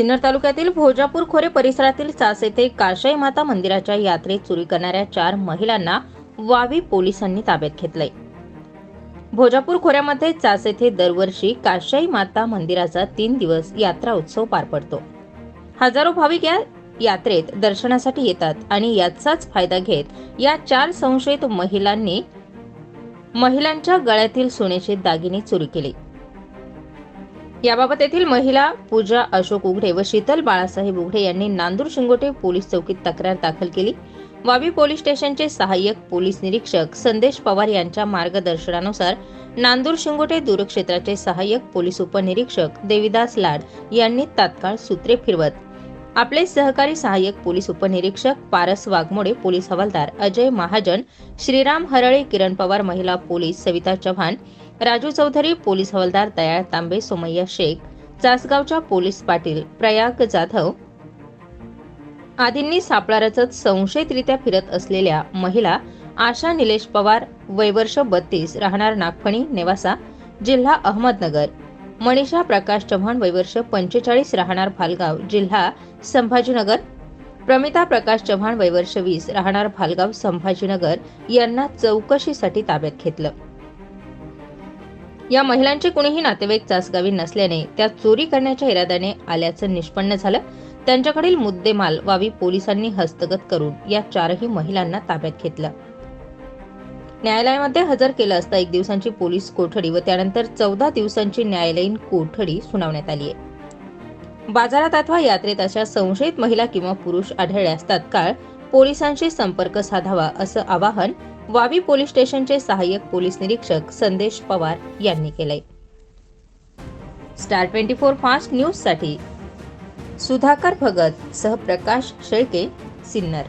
सिन्नर तालुक्यातील भोजापूर खोरे परिसरातील चास येथे काशाई माता मंदिराच्या यात्रेत चोरी करणाऱ्या चार महिलांना वावी पोलिसांनी ताब्यात घेतले भोजापूर खोऱ्यामध्ये चास येथे दरवर्षी काशाई माता मंदिराचा तीन दिवस यात्रा उत्सव पार पडतो. हजारो भाविक या यात्रेत दर्शनासाठी येतात आणि याचाच फायदा घेत या चार संशयित महिलांनी महिलांच्या गळ्यातील सोन्याचे दागिने चोरी केले. याबाबत येथील महिला पूजा अशोक उघडे व शीतल बाळासाहेब उघडे यांनी नांदूर शिंगोटे पोलीस चौकीत तक्रार दाखल केली. वावी पोलीस स्टेशनचे सहाय्यक पोलीस निरीक्षक संदेश पवार यांच्या मार्गदर्शनानुसार नांदूर शिंगोटे दूरक्षेत्राचे सहाय्यक पोलीस उपनिरीक्षक देविदास लाड यांनी तात्काळ सूत्रे फिरवत. आपले सहकारी सहाय्यक पोलीस उपनिरीक्षक पारस वाघमोडे पोलीस हवालदार अजय महाजन श्रीराम हरळे किरण पवार महिला पोलीस सविता चव्हाण राजू चौधरी पोलीस हवालदार दयाळ तांबे सोमय्या शेख चासगावच्या पोलीस पाटील प्रयाग जाधव आदींनी सापळा रचत संशयितरित्या फिरत असलेल्या महिला आशा निलेश पवार वयवर्ष बत्तीस राहणार नागफणी नेवासा जिल्हा अहमदनगर. मनीषा प्रकाश चव्हाण वयवर्ष पंचेचाळीस राहणार भालगाव जिल्हा संभाजीनगर. प्रमिता प्रकाश चव्हाण वयवर्ष वीस राहणार भालगाव संभाजीनगर यांना चौकशीसाठी ताब्यात घेतलं. या महिलांचे कुणीही नातेवाईक चासगावी नसल्याने त्या चोरी करण्याच्या इराद्याने आल्याचं निष्पन्न झालं. त्यांच्याकडील मुद्देमाल वावी पोलिसांनी हस्तगत करून या चारही महिलांना ताब्यात घेतलं. न्यायालयामध्ये हजर केलं असता एक दिवसांची पोलीस कोठडी व त्यानंतर चौदा दिवसांची न्यायालयीन कोठडी सुनावण्यात आली आहे. बाजारात अथवा यात्रेत अशा संशयित महिला किंवा पुरुष आढळल्यास तात्काळ पोलिसांशी संपर्क साधावा असं आवाहन वावी पोलीस स्टेशनचे सहाय्यक पोलीस निरीक्षक संदेश पवार यांनी केलंय. स्टार ट्वेंटी फोर फास्ट न्यूजसाठी सुधाकर भगत सह प्रकाश शेळके सिन्नर.